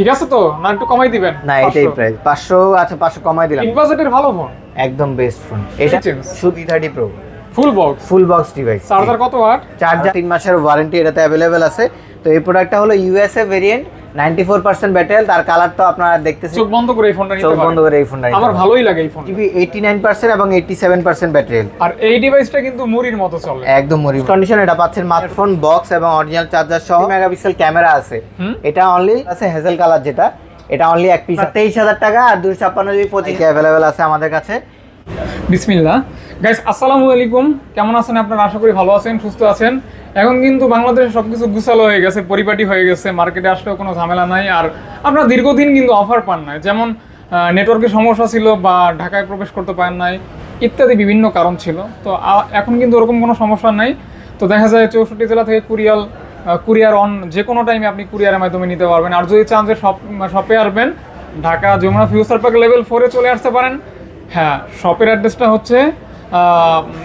ঠিক আছে তো? না একটু কমাই দিবেন? না এটাই প্রাইস পাঁচশো আচ্ছা পাঁচশো কমাই দিলাম। বাজেটের ভালো ফোন একদম বেস্ট ফোন এটা সুদি শুধু thirty pro full box full box device charger কত ওয়াট চার্জার তিন মাসের ওয়ারেন্টি এটাতে अवेलेबल আছে। তো এই প্রোডাক্টটা হলো USA variant ninety four percent battery তার আপনারা দেখতেছেন। চোখ বন্ধ করে এই ফোনটা চোখ বন্ধ করে এই ফোনটা আমার ভালোই লাগে এই phone TV eighty nine percent এবং এইটি সেভেন পার্সেন্ট ব্যাটারি আর এই ডিভাইসটা কিন্তু মুড়ির মতো চলে। একদম কন্ডিশন এটা পাচ্ছেন বক্স এবং অরিজিনাল চার্জার সহ। মেগাপিক্সেল ক্যামেরা আছে। এটা অনলি আছে হেজেল কালার যেটা। এটা অনলি এক পিস তেইশ হাজার টাকা আর দুশো ছাপ্পান্ন জিবি পঁচিশ অ্যাভেলেবেল আছে আমাদের কাছে। বিসমিল্লাহ। গাইস আসসালামু আলাইকুম। কেমন আছেন আপনারা? আশা করি ভালো আছেন সুস্থ আছেন। এখন কিন্তু বাংলাদেশে সবকিছু গুছালো হয়ে গেছে, পরিপাটি হয়ে গেছে মার্কেটে আসলেও কোনো ঝামেলা নাই। আর আপনারা দীর্ঘদিন কিন্তু অফার পান নাই। যেমন নেটওয়ার্কের সমস্যা ছিল বা ঢাকায় প্রবেশ করতে পারেন নাই, ইত্যাদি বিভিন্ন কারণ ছিল। তো এখন কিন্তু ওরকম কোনো সমস্যা নাই। তো দেখা যায় চৌষট্টি জেলা থেকে কুরিয়াল কুরিয়ার অন যে কোনো টাইমে আপনি কুরিয়ারের মাধ্যমে নিতে পারবেন। আর যদি চান যে শপ শপে আসবেন, Dhaka, Jamuna future park level ফোরে চলে আসতে পারেন। হ্যাঁ শপের অ্যাড্রেসটা হচ্ছে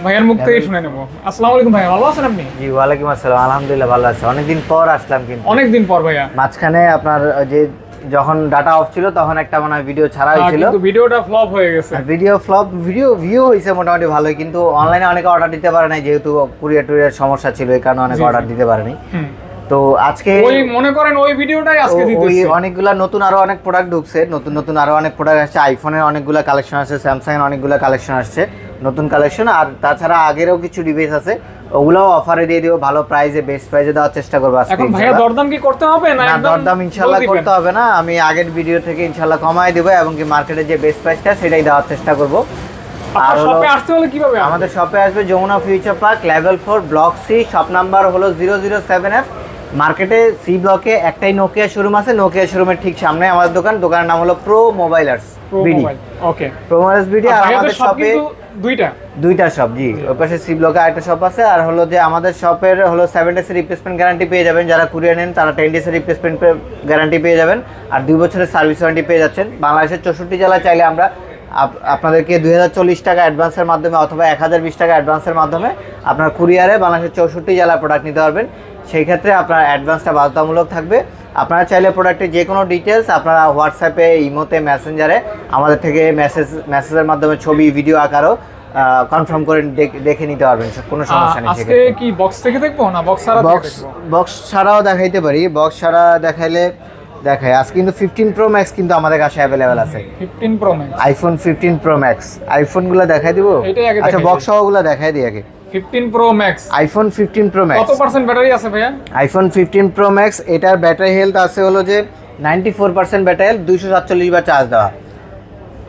ভাইয়ার মুখ থেকেই শুনে নেব। আসসালামু আলাইকুম ভাইয়া ভালো আছেন আপনি? জি ওয়ালাইকুম আসসালাম আলহামদুলিল্লাহ ভালো আছে। অনেকদিন পর আসলাম কিন্তু। অনেকদিন পর ভাইয়া। মাঝখানে আপনার যে যখন ডাটা অফ ছিল তখন একটা মনে হয় ভিডিও ছাড়া আহ, হয়েছিল। কিন্তু ভিডিওটা ফ্লপ হয়ে গেছে। ভিডিও ফ্লপ ভিডিও ভিউ হয়েছে মোটামুটি ভালোই কিন্তু অনলাইনে অনেকে অর্ডার দিতে পারে নাই যেহেতু কুরিয়ার টুরিয়ার সমস্যা ছিল এই কারণে অনেকে। অর্ডার দিতে পারেনি। তো আজকে ওই মনে করেন ওই ভিডিওটাই আজকে দিতেছি। অনেকগুলা নতুন আরও অনেক প্রোডাক্ট ঢুকছে নতুন নতুন আরও অনেক প্রোডাক্ট আসছে আইফোনের অনেকগুলা কালেকশন আসছে স্যামসাং এর অনেকগুলা কালেকশন আসছে। নতুন কালেকশন আর তাছাড়া আগেরও কিছু ডিভাইস আছে ওগুলাও অফারে দিয়ে দিও ভালো প্রাইসে বেস্ট প্রাইসে দেওয়ার চেষ্টা করব আজকে এখন ভাইয়া দরদাম কি করতে হবে না একদম দরদাম ইনশাল্লাহ করতে হবে না আমি আগের ভিডিও থেকে ইনশাল্লাহ কমাই দেবো এবং কি মার্কেটের যে বেস্ট প্রাইসটা সেটাই দেওয়ার চেষ্টা করব। আর শপে আসতে হলে কীভাবে আমাদের শপে আসবে Jamuna future park level four block C shop number হলো জিরো জিরো সেভেন এফ মার্কেটে সি ব্লকে একটাই নোকিয়া শোরুম আছে নোকিয়া শোরুমের ঠিক সামনে আমাদের দোকান দোকানের নাম হলো pro mobilers BD okay pro BD আর আমাদের শপে দুইটা? দুইটা শপ জি। ওই পাশে সি ব্লকে আরেকটা শপ আছে আর হলো যে আমাদের শপের হলো সেভেন ডেজ রিপ্লেসমেন্ট গ্যারান্টি পেয়ে যাবেন। যারা কুরিয়ার নেন তারা টেন রিপ্লেসমেন্ট গ্যারান্টি পেয়ে যাবেন। আর দুই বছরের সার্ভিস ওয়ারেন্টি পেয়ে যাচ্ছেন। বাংলাদেশের চৌষট্টি জেলায় চাইলে আমরা আপ- আপনাদেরকে দুই হাজার চল্লিশ টাকা অ্যাডভান্সের মাধ্যমে অথবা এক হাজার বিশ টাকা অ্যাডভান্সের মাধ্যমে আপনার কুরিয়ারে বাংলাদেশের চৌষট্টি জেলার প্রোডাক্ট নিতে পারবেন। সেই ক্ষেত্রে আপনার অ্যাডভান্সটা বাধ্যতামূলক থাকবে। আপনারা চাইলে প্রোডাক্টের যে কোনো ডিটেলস আপনারা হোয়াটসঅ্যাপে ইমোতে মেসেঞ্জারে আমাদের থেকে মেসেজ মেসেজের মাধ্যমে ছবি ভিডিও আকারও কনফার্ম করে দেখে নিতে পারবেন কোনো সমস্যা নেই আজকে কি বক্স থেকে দেখব না বক্স ছাড়া বক্স বক্স ছাড়াও দেখাইতে পারি বক্স ছাড়া দেখাইলে দেখাই। আজ কিন্তু ফিফটিন প্রো ম্যাক্স কিন্তু আমাদের কাছে অ্যাভেলেবেল আছে। Fifteen pro max iPhone fifteen pro max আইফোনগুলো দেখাই দিব? আচ্ছা বক্স সহগুলো দেখাই দিই আগে। Fifteen pro max iPhone fifteen pro কত ম্যাক্স পার্সেন্ট ব্যাটারি আছে ভাইয়া? আইফোন ফিফটিন প্রো ম্যাক্স এটার ব্যাটারি হেলথ আছে হলো যে ninety four percent battery health দুইশো সাতচল্লিশ বার চার্জ দেওয়া।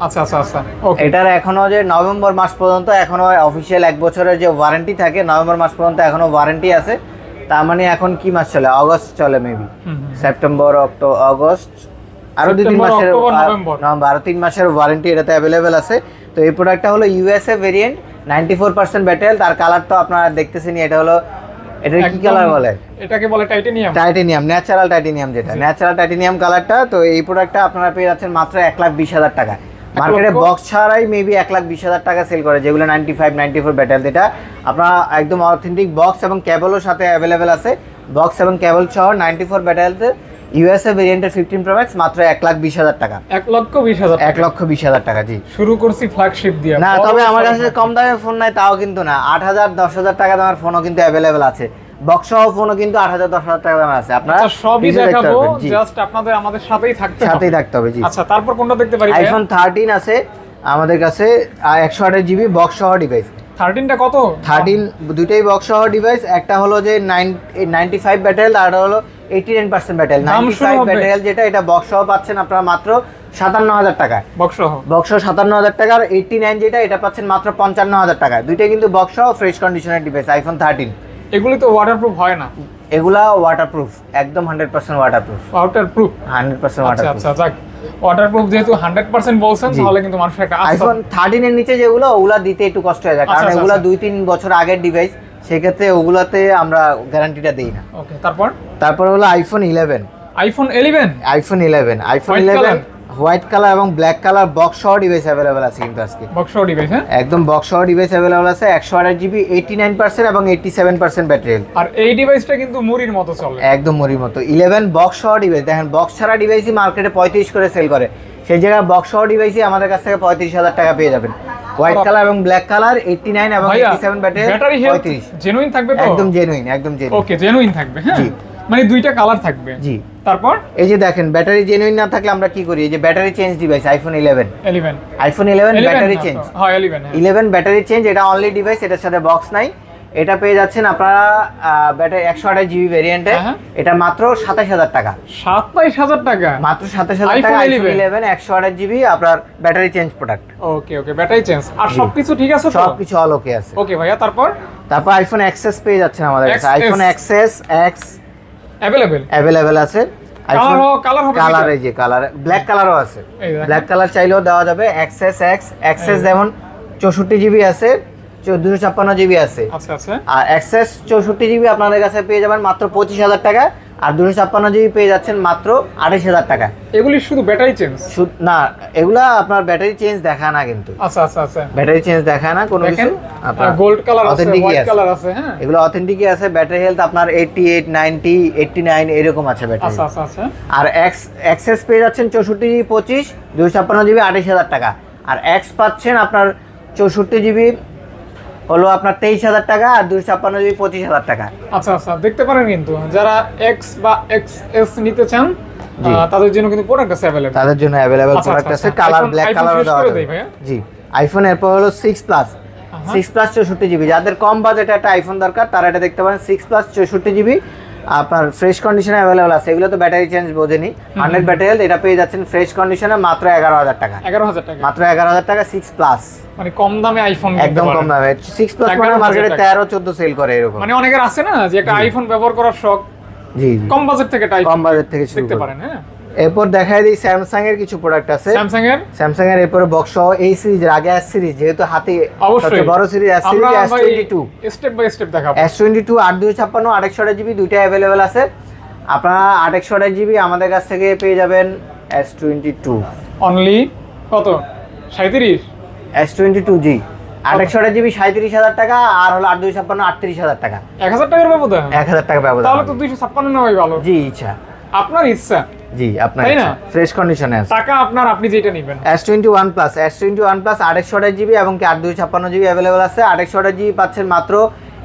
আচ্ছা আচ্ছা আচ্ছা। ওকে এটার এখনও যে নভেম্বর মাস পর্যন্ত এখনও অফিসিয়াল এক বছরের যে ওয়ারেন্টি থাকে নভেম্বর মাস পর্যন্ত এখনও ওয়ারেন্টি আছে। তার মানে এখন কি মাস চলে? অগস্ট চলে মেবি সেপ্টেম্বর অক্টো অগস্ট আরও দুই তিন মাসের অক্টোবর, নভেম্বর। নভেম্বর আরও তিন মাসের ওয়ারেন্টি এটাতে অ্যাভেলেবেল আছে। তো এই প্রোডাক্টটা হলো USA variant ninety four percent battery তার কালার তো আপনারা দেখতেছেনই এটা হলো এটা কি কালার বলে? এটাকে বলে টাইটেনিয়াম টাইটেনিয়াম ন্যাচারাল টাইটেনিয়াম যেটা। ন্যাচারাল টাইটেনিয়াম কালারটা তো এই প্রোডাক্টটা আপনারা পেয়ে যাচ্ছেন মাত্র এক লাখ বিশ হাজার টাকা। মার্কেটে বক্স ছাড়াই মেবি এক লাখ বিশ হাজার টাকা সেল করে যেগুলো ninety five ninety four battery যেটা। আপনারা একদম অথেন্টিক বক্স এবং কেবলও সাথে অ্যাভেলেবেল আছে। বক্স এবং কেবল সহ নাইনটি ফোর ব্যাটারিতে ইউএসএ ভেরিয়েন্টের ফিফটিন প্রো ম্যাক্স মাত্র এক লাখ বিশ হাজার টাকা। এক লক্ষ বিশ হাজার এক লক্ষ বিশ হাজার টাকা জি। শুরু করছি ফ্ল্যাগশিপ দিয়ে। না তবে আমার কাছে কম দামের ফোন নাই তাও কিন্তু না। আট হাজার দশ হাজার টাকা দামের ফোনও কিন্তু অ্যাভেলেবেল আছে। বক্স সহ ফোনও কিন্তু আট হাজার দশ হাজার টাকা দামের আছে। আপনারা আচ্ছা সবই দেখাবো জাস্ট আপনাদের আমাদের সাথেই থাকতে সাথেই থাকতে হবে জি। আচ্ছা তারপর কোনটা দেখতে পারি আইফোন থার্টিন আছে আমাদের কাছে একশো আটের জিবি বক্স সহ ডিভাইস থার্টিনটা কত? থার্টিন দুইটাই বক্স সহ ডিভাইস একটা হলো যে নাইন নাইনটি ফাইভ ব্যাটারি আর হলো eighty nine percent battery ninety five? Battery যেটা এটা বক্স সহ পাচ্ছেন আপনারা মাত্র সাতান্ন হাজার টাকায়। বক্স সহ। বক্স সহ সাতান্ন হাজার টাকা আর এইটটি নাইন যেটা এটা পাচ্ছেন মাত্র পঞ্চান্ন হাজার টাকা দুইটাই কিন্তু বক্স সহ ফ্রেশ কন্ডিশনের ডিভাইস আইফোন থার্টিন এগুলি তো ওয়াটারপ্রুফ হয় না? এগুলা ওয়াটারপ্রুফ একদম hundred percent waterproof waterproof hundred percent আচ্ছা ওয়াটারপ্রুফ আচ্ছা যাক। ওয়াটারপ্রুফ যেহেতু হান্ড্রেড পার্সেন্ট বলছেন তাহলে কিন্তু মানুষের একটা আইফোন থার্টিন এর নিচে যেগুলো ওগুলা দিতে একটু কষ্ট হয়ে। যায় কারণ এগুলা আচ্ছা। দুই তিন বছর আগের ডিভাইস সেক্ষেত্রে ওগুলাতে আমরা গ্যারান্টিটা দিই না। ওকে তারপর? তারপর হলো iPhone eleven iPhone eleven iPhone eleven iPhone White eleven color? White colour এবং ব্ল্যাক কালার বক্স সহ ডিভাইস অ্যাভেলেবেল আছে কিন্তু আজকে। বক্স সহ ডিভাইস হ্যাঁ? একদম বক্স সহ ডিভাইস অ্যাভেলেবেল আছে একশো আঠাশ জিবি এইটি নাইন পার্সেন্ট এবং এইটি সেভেন পার্সেন্ট ব্যাটারি আর এই ডিভাইসটা কিন্তু মুড়ির মতো চলে। একদম মরির মতো। ইলেভেন বক্স সহ ডিভাইস দেখেন বক্স ছাড়া ডিভাইসই মার্কেটে পঁয়ত্রিশ করে সেল করে। সেই জায়গায় বক্স সহ ডিভাইসই আমাদের কাছ থেকে পঁয়ত্রিশ হাজার টাকা পেয়ে যাবেন। হোয়াইট কালার এবং ব্ল্যাক কালার এইটি নাইন এবং ভাইয়া eighty seven battery battery health পঁয়ত্রিশ। জেনুইন থাকবে তো? একদম জেনুইন একদম জেনুইন ওকে জেনুইন থাকবে হ্যাঁ? জি। মানে দুইটা কালার থাকবে। জি। তারপর? এই যে দেখেন ব্যাটারি জেনুইন না থাকলে আমরা কি করি? এই যে battery change device iPhone eleven 11 iPhone eleven battery change হ্যাঁ 11 হ্যাঁ। ইলেভেন ব্যাটারি চেঞ্জ এটা অনলি ডিভাইস এটার সাথে বক্স নাই। এটা পেয়ে যাচ্ছেন আপনারা ব্যাটারি একশো আঠাশ জিবি ভেরিয়েন্টে হ্যাঁ। এটা মাত্র সাতাশ হাজার টাকা। সাতাইশ হাজার টাকা? মাত্র সাতাশ হাজার টাকা আইফোন 11 ইলেভেন একশো আঠাশ জিবি আপনার battery change product okay okay battery change আর সবকিছু ঠিক আছে তো? সব কিছু অল ওকে আছে। ওকে ভাইয়া তারপর? তারপর আইফোন এক্সেস পেয়ে যাচ্ছেন আমাদের কাছে। IPhone XS X available available আছে। কালার কালার হবে কালার এই যে কালার ব্ল্যাক কালারও আছে। ব্ল্যাক কালার চাইলেও দেওয়া যাবে। এক্সেস এক্স এক্সেস যেমন চৌষট্টি জিবি আছে দুশো ছাপ্পান্ন জিবি আছে। আচ্ছা আচ্ছা। আর এক্সেস চৌষট্টি জিবি আপনাদের কাছে পেয়ে যাবেন মাত্র পঁচিশ হাজার টাকা। আর দুশো ছাপ্পান্ন জিবি পেয়ে যাচ্ছেন মাত্র আঠাশ হাজার টাকা এগুলি শুধু ব্যাটারি চেঞ্জ? না এগুলা আপনার ব্যাটারি চেঞ্জ দেখায় না কিন্তু। আচ্ছা আচ্ছা আচ্ছা। ব্যাটারি চেঞ্জ দেখায় না কোনো কিছু আপনার গোল্ড কালার আছে হোয়াইট কালার আছে। হ্যাঁ। এগুলো অথেন্টিকই আছে ব্যাটারি হেলথ আপনার eighty eight ninety eighty nine এরকম আছে ব্যাটারি আচ্ছা আচ্ছা আচ্ছা। আর এক্স এক্সেস পেয়ে যাচ্ছেন চৌষট্টি জিবি পঁচিশ দুশো ছাপ্পান্ন জিবি আঠাশ হাজার টাকা। আর এক্স পাচ্ছেন আপনার চৌষট্টি জিবি হলো আপনার তেইশ হাজার টাকা আর দুশো ছাপ্পান্ন জিবি পঁচিশ হাজার টাকা। আচ্ছা আচ্ছা দেখতে পারেন কিন্তু যারা এক্স বা এক্স এস নিতে চান তাদের জন্য কিন্তু প্রোডাক্ট আছে অ্যাভেলেবল তাদের জন্য অ্যাভেলেবেল আচ্ছা, প্রোডাক্ট আচ্ছা, আছে। কালার ব্ল্যাক কালার দেওয়া যাবে। জি আইফোন এরপর হলো সিক্স প্লাস সিক্স প্লাস চৌষট্টি জিবি। যাদের কম বাজেটে একটা আইফোন দরকার তারা এটা দেখতে পারেন সিক্স প্লাস চৌষট্টি জিবি। আপনার ফ্রেশ কন্ডিশনে অ্যাভেলেবল আছে। এগুলো তো ব্যাটারি চেঞ্জ বোঝেনি। হান্ড্রেড ব্যাটারি হেলথ এটা পেয়ে যাচ্ছেন ফ্রেশ কন্ডিশনে মাত্র এগারো হাজার টাকা। এগারো হাজার টাকা। মাত্র এগারো হাজার টাকা সিক্স প্লাস মানে কম দামে আইফোন একদম কম দামে। সিক্স প্লাস মানে মার্কেটে। তেরো চোদ্দ সেল করে এরকম। মানে অনেকের আছে না যে একটা আইফোন ব্যবহার করার শখ। জি কম বাজেট থেকে টাইপ কম বাজেট থেকে শুরু দেখতে পারেন হ্যাঁ। এরপর দেখাই দিই স্যামসাং এর কিছু প্রোডাক্ট আছে। স্যামসাং এর? স্যামসাং এর এরপরে বক্স সহ এই সিরিজের আগে এস সিরিজ যেহেতু হাতে অবশ্যই। বড় series S series S twenty two step by step দেখাবো। এস টোয়েন্টি টু আট দুশো ছাপ্পান্ন আট একশো জিবি দুইটা অ্যাভেলেবেল আছে। আপনারা আট একশো জিবি আমাদের কাছ থেকে পেয়ে যাবেন এস টোয়েন্টি টু অনলি কত? সাঁত্রিশ এস টোয়েন্টি টু জি। আট একশো জিবি সাঁত্রিশ হাজার টাকা আর হলো আট দুশো ছাপ্পান্ন আটত্রিশ হাজার টাকা। এক হাজার টাকার ব্যবধান? এক হাজার টাকা ব্যবধান। তাহলে তো দুইশো ছাপ্পান্ন নেওয়াই ভালো। জি ইচ্ছা। আপনার ইচ্ছা। জি আপনার তাই না? ফ্রেশ কন্ডিশনে আছে। টাকা আপনার আপনি যেটা নেবেন। S twenty one plus S twenty one plus আড়াইশো আঠাশ জিবি এবং কি আট দুশো ছাপ্পান্ন জিবি অ্যাভেলেবল আছে। জিবি পাচ্ছেন মাত্র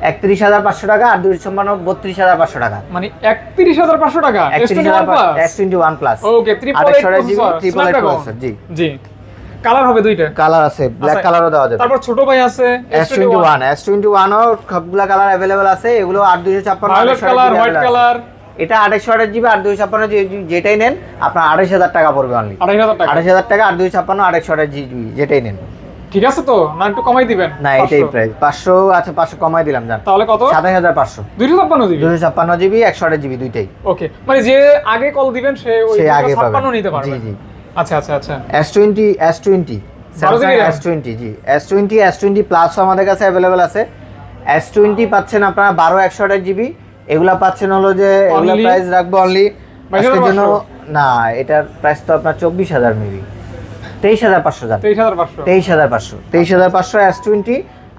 একত্রিশ হাজার পাঁচশো টাকা আর দুশো ছাপ্পান্ন বত্রিশ হাজার পাঁচশো টাকা। মানে একত্রিশ হাজার পাঁচশো টাকা? S twenty one plus okay জি। জি। কালার হবে দুইটা? কালার আছে ব্ল্যাক আচ্ছা, কালারও দেওয়া যাবে। তারপর ছোট ভাই আছে এস টোয়েন্টি ওয়ান এস সবগুলা কালার অ্যাভেলেবল আছে এগুলো আট দুশো ছাপ্পান্ন ভায়োলেট কালার হোয়াইট কালার এটা আড়াইশো আঠাশ জিবি আর দুশো ছাপ্পান্ন জিবি যেটাই নেন আপনার আড়াইশ হাজার টাকা পড়বে অনলি আড়াই হাজার টাকা? আড়াইশ হাজার টাকা আর দুশো ছাপ্পান্ন আড়াইশো আঠাশ জিবি যেটাই নেন। ঠিক আছে তো? না একটু কমাই দিবেন না এটাই প্রাইস পাঁচশো আচ্ছা পাঁচশো কমাই দিলাম জান তাহলে কত? সাতাশ হাজার পাঁচশো। দুইশো ছাপ্পান্ন দিবি দুশো ছাপ্পান্ন জিবি একশো আঠাশ জিবি দুইটাই। ওকে মানে যে আগে কল দিবেন সে ওই আগে ছাপ্পান্ন নিতে জি পারবে। জি আচ্ছা আচ্ছা আচ্ছা। S twenty S twenty Samsung S twenty জি। এস টোয়েন্টি এস টোয়েন্টি প্লাসও আমাদের কাছে অ্যাভেলেবেল আছে। এস টোয়েন্টি পাচ্ছেন আপনারা বারো একশো আঠাশ জিবি। এগুলা পাচ্ছেন হলো যে এগুলা প্রাইস রাখব অনলি আজকের জন্য না এটার প্রাইস তো আপনার চব্বিশ হাজার মেবি তেইশ হাজার পাঁচশো যান। তেইশ হাজার পাঁচশো। তেইশ হাজার পাঁচশো। এস টোয়েন্টি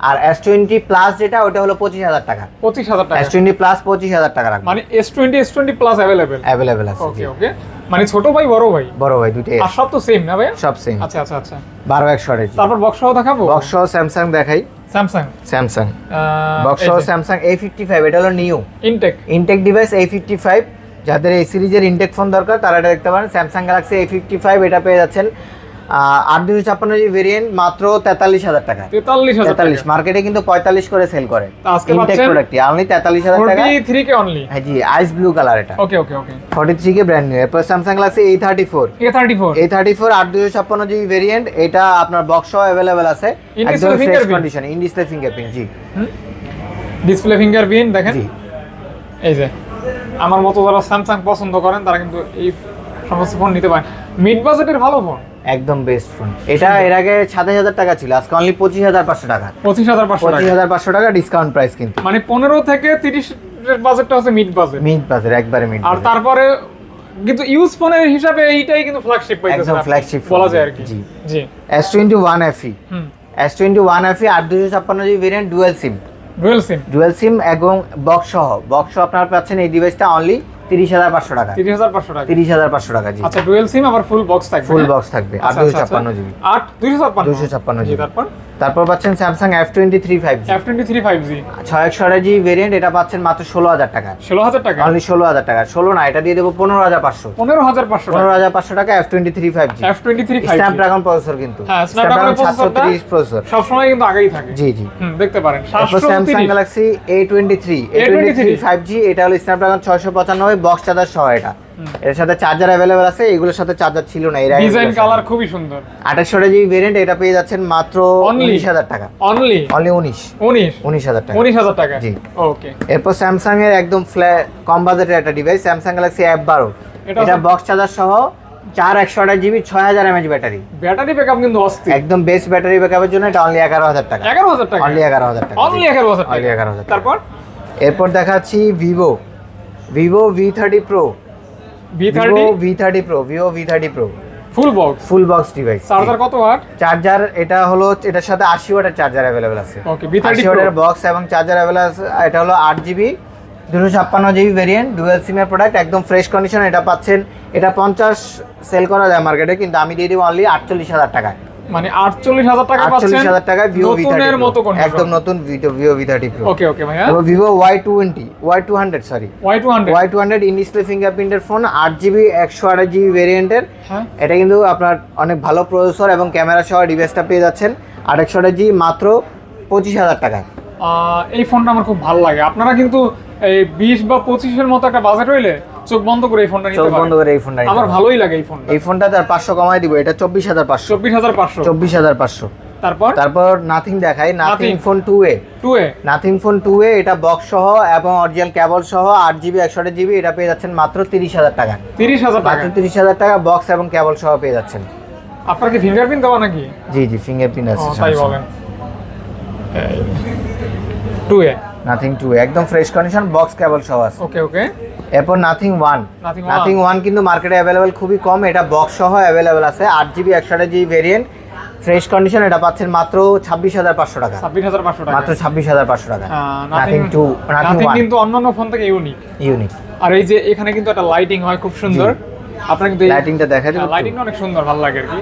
আর এস টোয়েন্টি প্লাস যেটা ওটা হলো পঁচিশ হাজার টাকা। পঁচিশ হাজার টাকা। এস টোয়েন্টি প্লাস পঁচিশ হাজার টাকা রাখব। মানে S twenty S twenty plus available available আছে ওকে ওকে মানে ছোট ভাই বড় ভাই? বড় ভাই দুইটাই আর সব তো সেম না ভাই? সব সেম আচ্ছা আচ্ছা আচ্ছা। বারো একশো আঠাশ। তারপর বক্স সহ দেখাবো? বক্স সহ স্যামসাং দেখাই। Samsung Samsung box Samsung A fifty five এটা হলো new intact intact device A fifty five যাদের এই সিরিজের ইনটেক ফোন দরকার তারা এটা দেখতে পারেন। Samsung Galaxy A fifty five এটা পেয়ে যাচ্ছেন। আট দুশো ছাপ্পান্ন জি ভেরিয়েন্ট মাত্র তেতাল্লিশ হাজার টাকা। তেতাল্লিশ তেতাল্লিশ। মার্কেটে কিন্তু পঁয়তাল্লিশ করে সেল করে। ইনটেক প্রোডাক্টটি আপনি তেতাল্লিশ হাজার টাকা। থ্রি কে অনলি হ্যাঁ জি আইস ব্লু কালার এটা। Okay okay okay forty three K brand new এরপর স্যামসাং গ্যালাক্সি এই thirty four A thirty four এই থার্টি ফোর আট দুশো ছাপ্পান্ন জিবি ভেরিয়েন্ট এটা আপনার বক্স অ্যাভেলেবেল আছে। একদম fresh condition in display fingerprint G. Display fingerprint দেখেন? জি। এই যে আমার মতো যারা স্যামসাং পছন্দ করেন তারা কিন্তু এই সমস্ত ফোন নিতে পারেন। মিড বাজেটের ভালো ফোন একদম বেস্ট ফোন এটা এর আগে সাতাশ হাজার টাকা ছিল আজকে অনলি পঁচিশ হাজার পাঁচশো টাকা। পঁচিশ হাজার পাঁচশো পঁচিশ টাকা হাজার পাঁচশো টাকা ডিসকাউন্ট প্রাইস কিন্তু। মানে পনেরো থেকে তিরিশ বাজেটটা হচ্ছে মিড বাজেট মিড বাজার একবারে মিড আর তারপরে কিন্তু ইউজ ফোনের হিসাবে এইটাই কিন্তু ফ্ল্যাগশিপ পাইতেছে একদম flagship বলা যায় আর কি। জি। জি। এস টোয়েন্টি ওয়ান এফি হুম। এস টোয়েন্টি ওয়ান এফি আট দুশো ছাপ্পান্ন GB variant dual SIM dual SIM dual SIM এবং বক্স সহ। বক্স সহ আপনারা পাচ্ছেন এই ডিভাইসটা অনলি তিরিশ হাজার পাঁচশো টাকা। তিরিশ হাজার পাঁচশো টাকা। তিরিশ হাজার পাঁচশো টাকা জি। আচ্ছা ডুয়েল সিম আবার ফুল বক্স থাকবে ফুল হ্যাঁ? বক্স থাকবে আট আচ্ছা, দুশো আচ্ছা, ছাপ্পান্ন আচ্ছা। জিবি। আট দুশো ছাপ্পান্ন 256 জি জিবি। তারপর? তারপর পাচ্ছেন Samsung F twenty three five G F twenty three five G ছয় একশো জিবি ভেরিয়েন্ট এটা পাচ্ছেন মাত্র ষোলো হাজার টাকা। ষোলো হাজার টাকা? অনলি ষোলো হাজার টাকা। ষোলো না এটা দিয়ে দেবো পনেরো হাজার পাঁচশো। পনেরো হাজার পাঁচশো পনেরো টাকা হাজার পাঁচশো টাকা F twenty three five G F twenty three five Snapdragon processor কিন্তু। হ্যাঁ স্ন্যাপড্রাগন সাতশো তিরিশ প্রসেসর সবসময় কিন্তু আগেই থাকে। জি জি। দেখতে পারেন। তারপর Samsung Galaxy A twenty three A twenty three five G এটা হলো স্ন্যাপড্রাগন ছয়শো পঁচানব্বই বক্স চার্জার সহ এটা। এর সাথে চার্জার অ্যাভেলেবেল আছে এগুলোর সাথে চার্জার ছিল না এর ডিজাইন কালার খুবই সুন্দর। আঠাশশো জিবি ভেরিয়েন্ট এটা পেয়ে যাচ্ছেন মাত্র Only? উনিশ হাজার টাকা। অনলি অনলি উনিশ। উনিশ? উনিশ হাজার টাকা। উনিশ হাজার টাকা? জি। ওকে এরপর স্যামসাং এর একদম ফ্ল্যা কম বাজেটের একটা ডিভাইস স্যামসাং গ্যালাক্সি অ্যাপ বারো এটা এটা বক্স চার্জার সহ চার একশো আঠাশ জিবি ছয় হাজার এমএচ ব্যাটারি ব্যাটারি ব্যাকআপ কিন্তু অস্থির। একদম বেস্ট ব্যাটারি ব্যাকআপের জন্য এটা অনলি এগারো হাজার টাকা। এগারো হাজার টাকা? অনলি এগারো হাজার টাকা। অনলি এগারো হাজার টাকা? 11,000 টাকা। তারপর? এরপর দেখাচ্ছি Vivo Vivo V thirty pro V Vivo thirty V thirty pro Vivo V thirty pro full box full box device charger কত ওয়াট চার্জার এটা হলো এটার সাথে আশি ওয়াটের চার্জার অ্যাভেলেবেল আছে। ওকে ভি থার্টি ওয়াটের বক্স এবং চার্জার অ্যাভেলেবেল আছে। এটা হলো আট জিবি দুশো ছাপ্পান্ন জিবি ভেরিয়েন্ট ডুয়েল সিমের প্রোডাক্ট একদম ফ্রেশ কন্ডিশন এটা পাচ্ছেন। এটা পঞ্চাশ সেল করা যায় মার্কেটে কিন্তু আমি দিয়ে দিব অনলি আটচল্লিশ হাজার টাকায়। মানে আটচল্লিশ হাজার টাকা পাচ্ছেন আটচল্লিশ হাজার টাকায় ভিভো ভি নতুনের মতো থার্টি একদম নতুন Vivo V thirty pro okay okay ভাইয়া। এবং Vivo Y twenty Y two hundred sorry Y two hundred Y two hundred in display ফিঙ্গারপ্রিন্টের phone আট জিবি একশো আঠাশ জিবি ভেরিয়েন্টের এটা কিন্তু আপনার অনেক ভালো প্রসেসর এবং ক্যামেরা সহ ডিভাইসটা পেয়ে যাচ্ছেন। আর একশো আঠাশ জিবি মাত্র পঁচিশ হাজার টাকায়। এই ফোনটা আমার খুব ভালো লাগে। আপনারা কিন্তু এই বিশ বা পঁচিশের মতো একটা বাজেট হইলে চোখ বন্ধ করে এই ফোনটা চোখ বন্ধ করে এই ফোনটা আমার ভালোই লাগে এই ফোনটা। এই ফোনটা তার পাঁচশো কমাই দিব এটা চব্বিশ হাজার পাঁচশো। চব্বিশ হাজার পাঁচশো। চব্বিশ হাজার পাঁচশো। তারপর? তারপর নাথিং দেখাই nothing phone two A two A nothing phone two A এটা বক্স সহ এবং অরিজিনাল কেবল সহ আট জিবি একশো আঠাশ জিবি এটা পেয়ে যাচ্ছেন মাত্র তিরিশ হাজার টাকা। তিরিশ হাজার টাকা। মাত্র তিরিশ হাজার টাকা বক্স এবং কেবল সহ পেয়ে যাচ্ছেন। আপনার কি ফিঙ্গারপ্রিন্ট দেওয়া নাকি? জি জি ফিঙ্গারপ্রিন্ট আছে তাই বলেন। টু এ নাথিং টু একদম ফ্রেশ কন্ডিশন বক্স কেবল সহ আছে। ওকে ওকে এরপর নাথিং ওয়ান নাথিং ওয়ান কিন্তু মার্কেটে অ্যাভেলেবেল খুবই কম। এটা বক্স সহ অ্যাভেলেবেল আছে। আট জিবি একশো আঠাশ জিবি ভেরিয়েন্ট ফ্রেশ কন্ডিশন এটা পাচ্ছেন মাত্র ছাব্বিশ হাজার পাঁচশো টাকা। ছাব্বিশ হাজার পাঁচশো টাকা। মাত্র ছাব্বিশ হাজার পাঁচশো টাকা। নাথিং টু নাথিং কিন্তু অন্যান্য ফোন থেকে ইউনিক ইউনিক আর এই যে এখানে কিন্তু একটা লাইটিং হয় খুব সুন্দর। আপনার কিন্তু লাইটিংটা দেখা যাবে লাইটিং অনেক সুন্দর ভালো লাগে আর কি।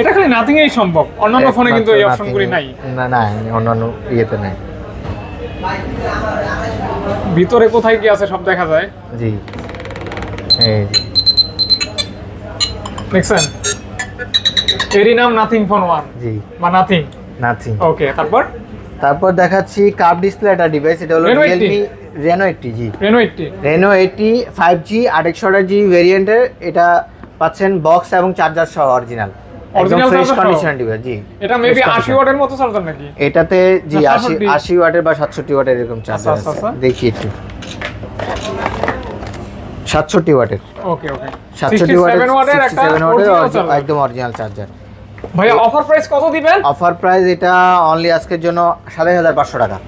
এটা খালি নাথিং এই সম্ভব। অন্যান্য ফোনে কিন্তু এই অপশনগুলি নাই। না না অন্যান্য ইয়েতে নাই। ভিতরে কোথায় কি আছে সব দেখা যায়। জি। এই দেখছেন? এরই নাম নাথিং ফোন ওয়ান। জি। বা নাথিং। নাথিং। ওকে তারপর? তারপর দেখাচ্ছি কার্ভ ডিসপ্লে একটা ডিভাইস এটা হলো Reno 80 Realme Reno eighty G. Reno eighty five G আটশো আঠাশ জি ভেরিয়েন্টের এটা পাচ্ছেন বক্স এবং চার্জার সহ অরিজিনাল একদম ফ্রেশ কন্ডিশন ডিভাইস জি। এটা মেবি Fresh আশি condition। ওয়াটের মতো চার্জার নাকি? এটাতে জি না, আশি 67 আশি ওয়াটের বা সাতষট্টি ওয়াটের এরকম চার্জার আছে। দেখি একটু। সাতষট্টি ওয়াটের। ওকে ওকে 67 ওয়াটের 67 ওয়াটের original অরিজি- charger। একদম অরিজিনাল চার্জার অফার প্রাইস কত দিবেন? অফার প্রাইস এটা অনলি আজকের জন্য সাতাশ হাজার পাঁচশো টাকা।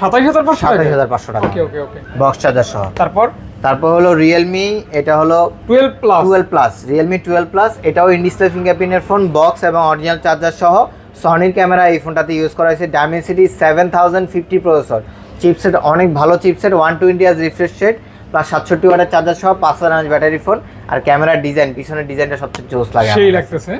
সাতাইশ হাজার পাঁচশো সাতাশ হাজার পাঁচশো টাকা। ওকে ওকে ওকে বক্স চার্জার সহ। তারপর? তারপর হলো রিয়েলমি এটা হলো twelve plus twelve plus Realme twelve plus এটাও ইনডিসপ্লে ফিঙ্গারপ্রিন্টের ফোন বক্স এবং অরিজিনাল চার্জার সহ সনির ক্যামেরা এই ফোনটাতে ইউজ করা হয়েছে। Dimensity seven thousand fifty processor chipset অনেক ভালো চিপসেট ওয়ান টোয়েন্টি আজ রিফ্রেশ সেট প্লাস সাতষট্টি ওয়াটের চার্জার সহ পাঁচ হাজার ব্যাটারি ফোন আর ক্যামেরার ডিজাইন পিছনের ডিজাইনটা সবচেয়ে জোস লাগে সেই লাগতেছে।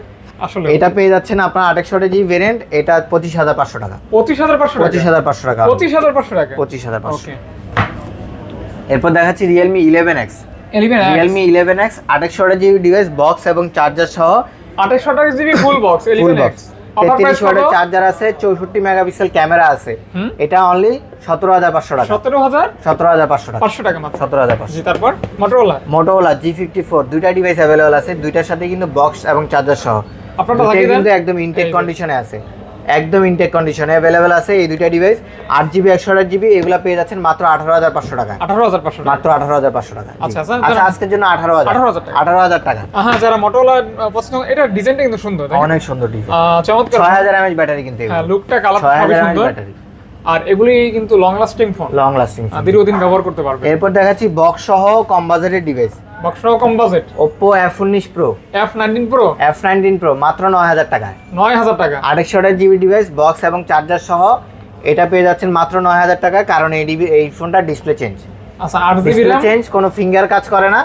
আসলে এটা পেয়ে যাচ্ছেন আপনার আঠাশশো জি ভেরিয়েন্ট এটা পঁচিশ হাজার পাঁচশো টাকা। পঁচিশ হাজার পাঁচশো পঁচিশ হাজার পাঁচশো টাকা। পঁচিশ হাজার পাঁচশো টাকা? পঁচিশ হাজার পাঁচশো। এরপর দেখাচ্ছি Realme eleven X Realme eleven X আঠাশশো জিবি ডিভাইস বক্স এবং চার্জার সহ। আঠাশ আঠাশ GB full box full box তেত্রিশ ওয়াটের চার্জার আছে চৌষট্টি মেগাপিক্সেল ক্যামেরা আছে। এটা অনলি সতেরো হাজার পাঁচশো টাকা। সতেরো হাজার? সতেরো হাজার পাঁচশো টাকা। পাঁচশো টাকা মাত্র। সতেরো হাজার পাঁচশো জি তারপর? Motorola Motorola G fifty four দুইটা ডিভাইস অ্যাভেলেবল আছে দুইটার সাথে কিন্তু বক্স এবং চার্জার সহ। আপনারটা দুইটাই কিন্তু একদম ইনটেক কন্ডিশনে আছে। একদম ইনটেক কন্ডিশনে অ্যাভেলেবল আছে এই দুইটা ডিভাইস আট জিবি একশো আঠাশ জিবি এগুলো পেয়ে যাচ্ছেন মাত্র আঠারো হাজার পাঁচশো টাকা আঠারো হাজার পাঁচশো মাত্র আঠারো হাজার পাঁচশো টাকা আচ্ছা, আচ্ছা, আজকের জন্য আঠারো হাজার। 18,000 টাকা। আঠারো হাজার টাকা। হ্যাঁ যারা মোটরোলা পছন্দ এটা ডিজাইনটা কিন্তু সুন্দর অনেক সুন্দর ডিজাইন চমৎকার। ছয় হাজার এমএচ ব্যাটারি কিন্তু হ্যাঁ লুকটা কালার ছয় হাজার এমএচ ব্যাটারি আর এগুলি কিন্তু long lasting phone long lasting দীর্ঘদিন ব্যবহার করতে পারবে এরপর দেখাচ্ছি বক্স সহ কম বাজারের ডিভাইস বক্স কম budget pro F nineteen pro F nineteen pro মাত্র নয় হাজার টাকায়। নয় হাজার টাকা। আড়াইশো জিবি ডিভাইস বক্স এবং চার্জার সহ এটা পেয়ে যাচ্ছেন মাত্র নয় হাজার টাকা কারণ এই এই ফোনটা ডিসপ্লে চেঞ্জ আচ্ছা আট জিবি ডিসপ্লে চেঞ্জ কোনো ফিঙ্গার কাজ করে না।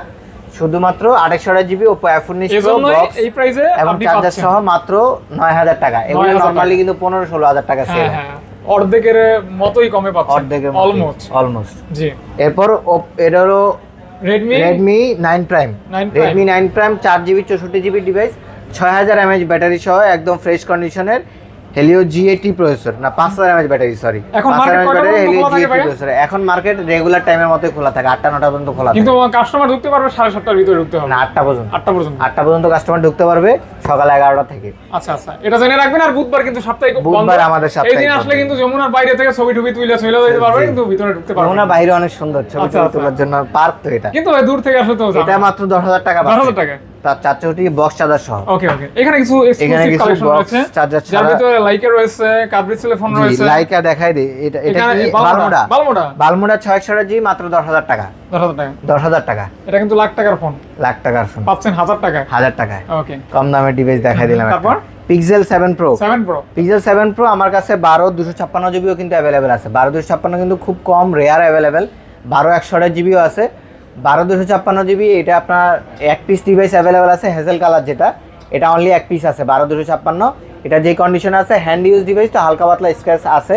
শুধুমাত্র আড়াইশো জিবি ওপো এফ উনিশ এই প্রো বক্স এই প্রাইসে এবং চার্জার সহ মাত্র নয় হাজার টাকা। এগুলো 9,000 নর্মালি। কিন্তু পনেরো ষোলো হাজার টাকা সেল হ্যাঁ হ্যাঁ। অর্ধেকের মতোই কমে পাচ্ছেন। অর্ধেকের অলমোস্ট অলমোস্ট জি। এরপর এটারও Redmi Redmi nine prime 9 Prime। Redmi nine prime চার জিবি চৌষট্টি জিবি ডিভাইস ছয় হাজার এমএচ ব্যাটারি সহ একদম ফ্রেশ কন্ডিশনের হেলিও জি এইটি প্রসেসর না পাঁচ হাজার এমএচ ব্যাটারি সরি এখন কয়টা ব্যাটারি হেলিও খোলা জি থাকে এইটি ভাইয়া? প্রসেসর এখন মার্কেট রেগুলার টাইমের মতোই খোলা থাকে আটটা নটা পর্যন্ত খোলা থাকে। কিন্তু কাস্টমার ঢুকতে পারবে সাড়ে সাতটার ভিতরে ঢুকতে হবে। না আটটা পর্যন্ত। আটটা পর্যন্ত। আটটা পর্যন্ত কাস্টমার ঢুকতে পারবে সকাল এগারোটা থেকে। আচ্ছা আচ্ছা। এটা জেনে রাখবেন আর বুধবার কিন্তু সাপ্তাহিক বন্ধ। বুধবার আমাদের সাপ্তাহিক এই দিন আসলে। কিন্তু যমুনার বাইরে থেকে ছবি টবি তুলে চলে যেতে পারবে কিন্তু ভিতরে ঢুকতে পারবে যমুনা না। বাইরে অনেক সুন্দর ছবি আচ্ছা, আচ্ছা। তোলার জন্য পার্ক তো এটা। কিন্তু দূর থেকে আসলে তো এটা মাত্র দশ হাজার টাকা দশ হাজার টাকা তার চার চৌটি বক্স চার্জার সহ। ওকে ওকে এখানে কিছু এখানে কিছু box, রয়েছে। charger যার ভিতরে লাইকের রয়েছে কাবরিজ ফোন রয়েছে। লাইকা দেখাই দে। এটা এটা কি? বালমুডা বালমুডা বালমুডা বালমুডা ছয় একশো জি মাত্র দশ হাজার টাকা। দশ হাজার টাকা। দশ হাজার টাকা। এটা কিন্তু লাখ টাকার ফোন লাখ টাকার ফোন পাচ্ছেন হাজার টাকায়। হাজার টাকায়। ওকে কম দামের ডিভাইস দেখাই দিলাম তারপর? Pixel seven pro seven pro Pixel seven pro আমার কাছে বারো দুশো ছাপ্পান্ন জিবিও কিন্তু অ্যাভেলেবেল আছে। বারো দুশো ছাপ্পান্ন কিন্তু খুব কম রেয়ার অ্যাভেলেবেল বারো একশো আঠাশ জিবিও আছে। বারো দুশো ছাপ্পান্ন জিবি এটা আপনার এক পিস ডিভাইস অ্যাভেলেবেল আছে হেজেল কালার যেটা। এটা অনলি এক পিস আছে বারো দুশো ছাপ্পান্ন। এটা যে কন্ডিশন আছে হ্যান্ড ইউজ ডিভাইস তো হালকা পাতলা স্ক্র্যাচ আছে।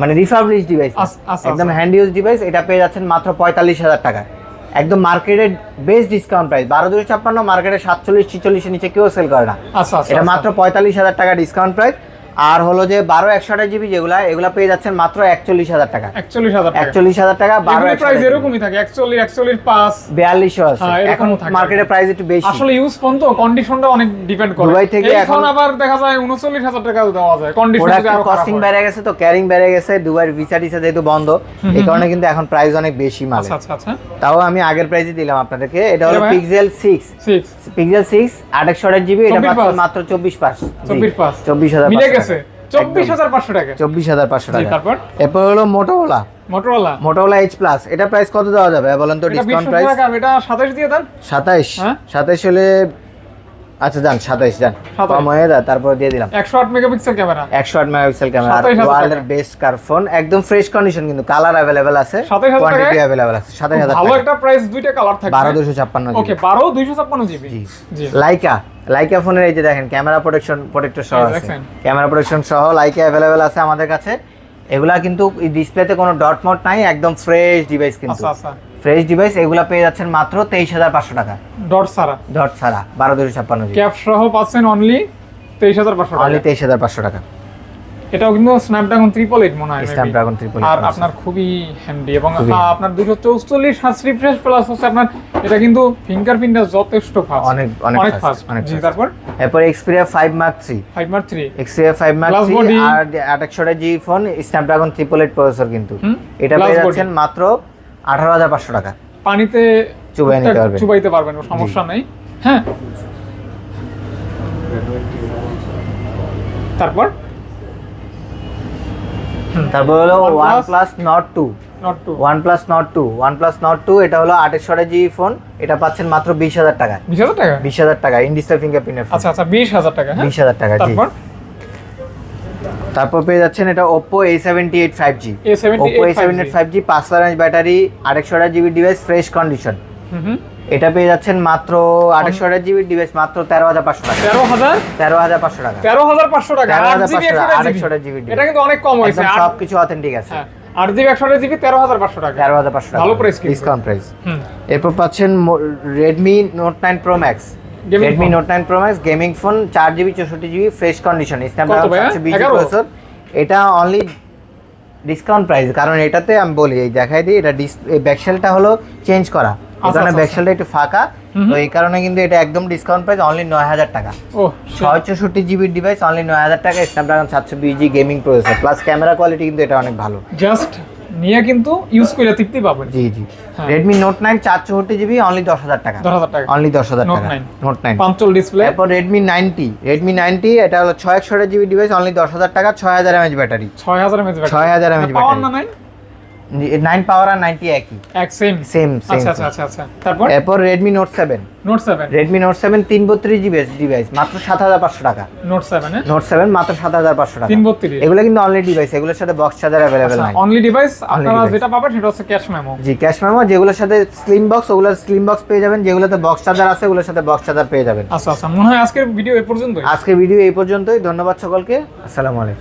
মানে রিফাবলিশ ডিভাইস আচ্ছা, একদম আচ্ছা। হ্যান্ড ইউজ ডিভাইস এটা পেয়ে যাচ্ছেন মাত্র পঁয়তাল্লিশ হাজার টাকা একদম মার্কেটের বেস্ট ডিসকাউন্ট প্রাইস বারো দুশো ছাপ্পান্ন মার্কেটে সাতচল্লিশ ছিচল্লিশের নিচে কেউ সেল করে না। আচ্ছা আচ্ছা এটা মাত্র পঁয়তাল্লিশ হাজার টাকা ডিসকাউন্ট প্রাইস আর হলো যে বারো একশো আঠাশ জিবি যেগুলা এগুলা পেয়ে যাচ্ছেন মাত্র একচল্লিশ হাজার টাকা। একচল্লিশ হাজার টাকা। একচল্লিশ হাজার টাকা বারো প্রাইস এরকমই থাকে একচল্লিশ একচল্লিশ পাঁচ বিয়াল্লিশশো আছে। হ্যাঁ, এখন প্রাইস একটু বেশি। আসলে ইউজ ফোন তো কন্ডিশনটা অনেক ডিপেন্ড করে। দুবাই থেকে এখন- আবার দেখা যায় উনচল্লিশ হাজার টাকা দেওয়া যায়। কন্ডিশন কস্টিং বেড়ে গেছে তো ক্যারিং বেড়ে গেছে দুবার ভিসা টিসা যেহেতু বন্ধ এই কারণে কিন্তু এখন প্রাইস অনেক বেশি মাল। আচ্ছা আচ্ছা আচ্ছা। তাও আমি আগের প্রাইসই দিলাম আপনাদেরকে। এটা হলো পিক্সেল সিক্স পিক্সেল সিক্স আটশো আঠাশ জিবি এটা 24 পাচ্ছেন পাঁচ। মাত্র চব্বিশ পাঁচ চব্বিশ হাজার গেছে চব্বিশ হাজার পাঁচশো টাকা। চব্বিশ হাজার পাঁচশো টাকা। তারপর? এরপর হলো Motorola Motorola Motorola H plus এটা প্রাইস কত দেওয়া যাবে? বলেন তো ডিসকাউন্ট প্রাইস এটা সাতাশ দিয়ে দেন। সাতাইশ হ্যাঁ? সাতাইশ হলে আচ্ছা যান সাতাইশ যান। 27 কম তারপর দিয়ে দিলাম। একশো আট মেগাপিক্সেল ক্যামেরা। একশো আট মেগাপিক্সেল ক্যামেরা 27,000 ওয়ার্ল্ডের বেস্ট কার ফোন একদম ফ্রেশ কন্ডিশন কিন্তু কালার আছে কোয়ান্টিটি আছে সাতাইশ হাজার ভালো একটা প্রাইস দুইটা কালার থাকবে ওকে বারো দুইশো ছাপ্পান্ন জিবি। জি। জি। লাইকা লাইকা ফোনের এই যে দেখেন ক্যামেরা প্রোটেকশন প্রোটেক্টর সহ আছে। ক্যামেরা প্রোটেকশন সহ লাইকা অ্যাভেলেবেল আছে আমাদের কাছে। এগুলা কিন্তু ডিসপ্লেতে কোনো ডট মট নাই একদম ফ্রেশ ডিভাইস কিন্তু। আচ্ছা আচ্ছা। ফ্রেশ ডিভাইস এগুলা পেয়ে যাচ্ছেন মাত্র তেইশ হাজার পাঁচশো টাকা। ডট সারা। ডট ছাড়া বারো দুশো ছাপ্পান্ন ক্যাপ সহ পাচ্ছেন অনলি তেইশ হাজার পাঁচশো অনলি তেইশ হাজার পাঁচশো টাকা। এটাও কিন্তু স্ন্যাপড্রাগন ট্রিপল এইট মনে হয় স্ন্যাপড্রাগন ট্রিপল আর আপনার খুবই হ্যান্ডি এবং আপনার দুশো চৌচল্লিশ হার্স রিফ্রেশ প্লাস হচ্ছে আপনার এটা কিন্তু ফিঙ্গারপ্রিন্টটা যথেষ্ট ফাস্ট অনেক অনেক ফাস্ট অনেক জি তারপর? এরপর মার্ক থ্রি ফাইভ মার three Xperia five Mark Glass three body। আর আটশোটা জি phone Snapdragon triple eight processor কিন্তু। এটা পেয়ে যাচ্ছেন মাত্র আঠারো হাজার পাঁচশো টাকা। পানিতে চুবাই নিতে পারবেন। চুবাইতে পারবেন সমস্যা নেই। হ্যাঁ। তারপর? তারপর হলো OnePlus Nord two OnePlus Nord two OnePlus Nord two এটা হলো আটশোটা জি ফোন। এটা পাচ্ছেন মাত্র বিশ হাজার টাকা বিশ হাজার টাকা? বিশ হাজার টাকা ইন্ডিসা ফিঙ্গারপ্রিন্টের আচ্ছা আচ্ছা বিশ হাজার টাকা হ্যাঁ। বিশ হাজার টাকা জি। তারপর পেয়ে যাচ্ছেন এটা Oppo A seventy eight five G পাঁচ হাজার ব্যাটারি আটশো জিবি ডিভাইস ফ্রেশ কন্ডিশন হুম এটা পেয়ে যাচ্ছেন মাত্র আটশো জিবি ডিভাইস মাত্র তেরো হাজার পাঁচশো টাকা। তেরো হাজার? তেরো হাজার পাঁচশো টাকা। তেরো হাজার পাঁচশো টাকা। আট 13,500 জিবি টাকা, একশো 800 জিবি। এটা কিন্তু অনেক কম হয়েছে। সবকিছু অথেন্টিক আছে। হ্যাঁ। আট জিবি একশো জিবি তেরো হাজার পাঁচশো টাকা। তেরো হাজার পাঁচশো টাকা। ভালো কিন্তু। ডিসকাউন্ট প্রাইস এরপর পাচ্ছেন Redmi note nine pro max Phone। Note nine pro max gaming phone চার জিবি চৌষট্টি জিবি ফ্রেশ কন্ডিশন স্ন্যাপড্রাগন ভাইয়া? সাতশো বিশ 11? প্রসেসর এটা অনলি ডিসকাউন্ট প্রাইস কারণ এটাতে আমি বলি এই দেখাই দিই এটা এই ব্যাকশেলটা হলো চেঞ্জ করা। আচ্ছা, কারণে আচ্ছা, ব্যাকশেলটা একটু ফাঁকা। তো এই কারণে কিন্তু এটা একদম ডিসকাউন্ট প্রাইস অনলি নয় হাজার টাকা। ছয় চৌষট্টি জিবির ডিভাইস অনলি নয় হাজার টাকা স্ন্যাপড্রাগন সাতশো বিশ G gaming processor plus camera quality কিন্তু এটা অনেক ভালো। জাস্ট নিয়ে কিন্তু ইউজ করে তৃপ্তি পাবেন। জি জি। রেডমি নোট নাইন চার চৌষট্টি জিবি অনলি দশ হাজার টাকা। দশ হাজার টাকা। অনলি দশ হাজার Note টাকা। 9 নোট নাইন পাঁচল ডিসপ্লে এরপর রেডমি নাইনটি রেডমি নাইনটি এটা হলো ছয় একশো জিবি ডিভাইস অনলি দশ হাজার টাকা ছয় হাজার এমএচ ব্যাটারি ছয় হাজার এমএচ ছয় হাজার এমএচ ব্যাটারি নাই নাইন পাওয়ার আর নাইনটি একই। এক সেম সেম আচ্ছা আচ্ছা আচ্ছা আচ্ছা। তারপর? এরপর note seven note seven Redmi note seven তিন বত্রিশ জিবি ডিভাইস মাত্র সাত হাজার পাঁচশো টাকা। নোট সেভেন নোট সেভেন মাত্র সাত হাজার পাঁচশো টাকা। তিন বত্রিশ। এগুলো কিন্তু অনলি ডিভাইস এগুলোর সাথে বক্স চার্জার অ্যাভেলেবেল নাই। অনলি ডিভাইস আপনারা যেটা পাবেন সেটা হচ্ছে ক্যাশ মেমো জি ক্যাশ মেমো যেগুলোর সাথে স্লিম বক্স ওগুলোর স্লিম বক্স পেয়ে যাবেন যেগুলোতে বক্স চার্জার আছে ওগুলোর সাথে বক্স চার্জার পেয়ে যাবেন। আচ্ছা আচ্ছা মনে হয় আজকের ভিডিও এ পর্যন্তই। আজকের ভিডিও এই পর্যন্তই ধন্যবাদ সকলকে আসসালামু আলাইকুম।